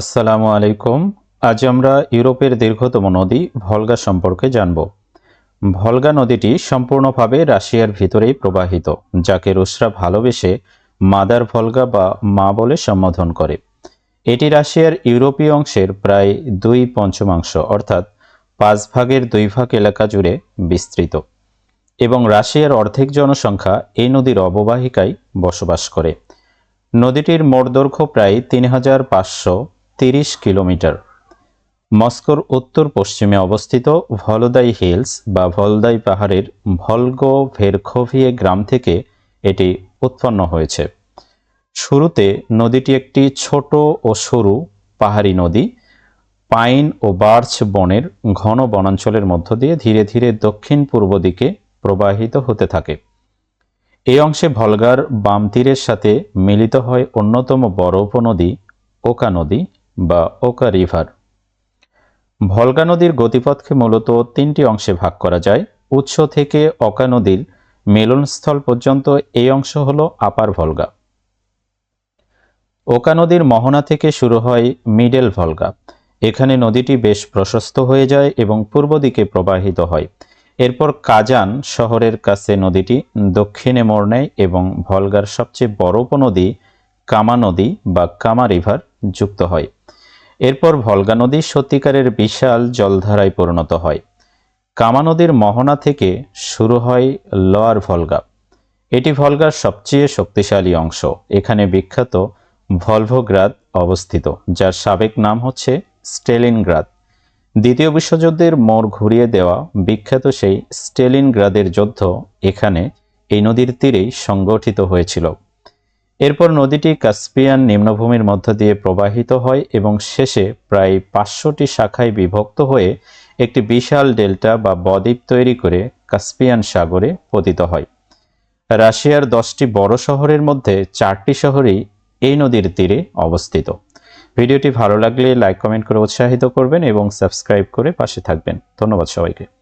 আসসালামু আলাইকুম। আজ আমরা ইউরোপের দীর্ঘতম নদী ভলগা সম্পর্কে জানব। ভলগা নদীটি সম্পূর্ণভাবে রাশিয়ার ভিতরেই প্রবাহিত, যাকে রুশরা ভালোবেসে মাদার ভলগা বা মা বলে সম্বোধন করে। এটি রাশিয়ার ইউরোপীয় অংশের প্রায় দুই পঞ্চমাংশ, অর্থাৎ পাঁচ ভাগের দুই ভাগ এলাকা জুড়ে বিস্তৃত, এবং রাশিয়ার অর্ধেক জনসংখ্যা এই নদীর অববাহিকায় বসবাস করে। নদীটির মোট দৈর্ঘ্য প্রায় তিন হাজার পাঁচশো তিরিশ কিলোমিটার। মস্কোর উত্তর পশ্চিমে অবস্থিত ভলদাই হিলস বা ভলদাই পাহাড়ের ভলগো ভেরখোভিয়ে গ্রাম থেকে এটি উৎপন্ন হয়েছে। শুরুতে নদীটি একটি ছোট ও সরু পাহাড়ি নদী, পাইন ও বার্চ বনের ঘন বনাঞ্চলের মধ্য দিয়ে ধীরে ধীরে দক্ষিণ পূর্ব দিকে প্রবাহিত হতে থাকে। এই অংশে ভলগার বাম তীরের সাথে মিলিত হয় অন্যতম বড় উপনদী ওকা নদী বা ওকা রিভার। ভলগা নদীর গতিপথকে মূলত তিনটি অংশে ভাগ করা যায়। উৎস থেকে অকা নদীর মিলনস্থল পর্যন্ত এই অংশ হল আপার ভলগা। ওকা নদীর মোহনা থেকে শুরু হয় মিডল ভলগা। এখানে নদীটি বেশ প্রশস্ত হয়ে যায় এবং পূর্ব দিকে প্রবাহিত হয়। এরপর কাজান শহরের কাছে নদীটি দক্ষিণে মোড় নেয় এবং ভলগার সবচেয়ে বড় উপনদী কামা নদী বা কামা রিভার যুক্ত হয়। এরপর ভলগা নদী সত্যিকারের বিশাল জলধারায় পরিণত হয়। কামা নদীর মোহনা থেকে শুরু হয় লোয়ার ভলগা। এটি ভলগার সবচেয়ে শক্তিশালী অংশ। এখানে বিখ্যাত ভলভোগ্রাদ অবস্থিত, যার সাবেক নাম হচ্ছে স্টেলিনগ্রাদ। দ্বিতীয় বিশ্বযুদ্ধের মোড় ঘুরিয়ে দেওয়া বিখ্যাত সেই স্টেলিনগ্রাদের যুদ্ধ এখানে এই নদীর তীরেই সংগঠিত হয়েছিল। এরপর নদীটি কাস্পিয়ান নিম্নভূমির মধ্য দিয়ে প্রবাহিত হয় এবং শেষে প্রায় পাঁচশোটি শাখায় বিভক্ত হয়ে একটি বিশাল ডেল্টা বা বদ্বীপ তৈরি করে কাস্পিয়ান সাগরে পতিত হয়। রাশিয়ার দশটি বড় শহরের মধ্যে চারটি শহরই এই নদীর তীরে অবস্থিত। ভিডিওটি ভালো লাগলে লাইক, কমেন্ট করে উৎসাহিত করবেন এবং সাবস্ক্রাইব করে পাশে থাকবেন। ধন্যবাদ সবাইকে।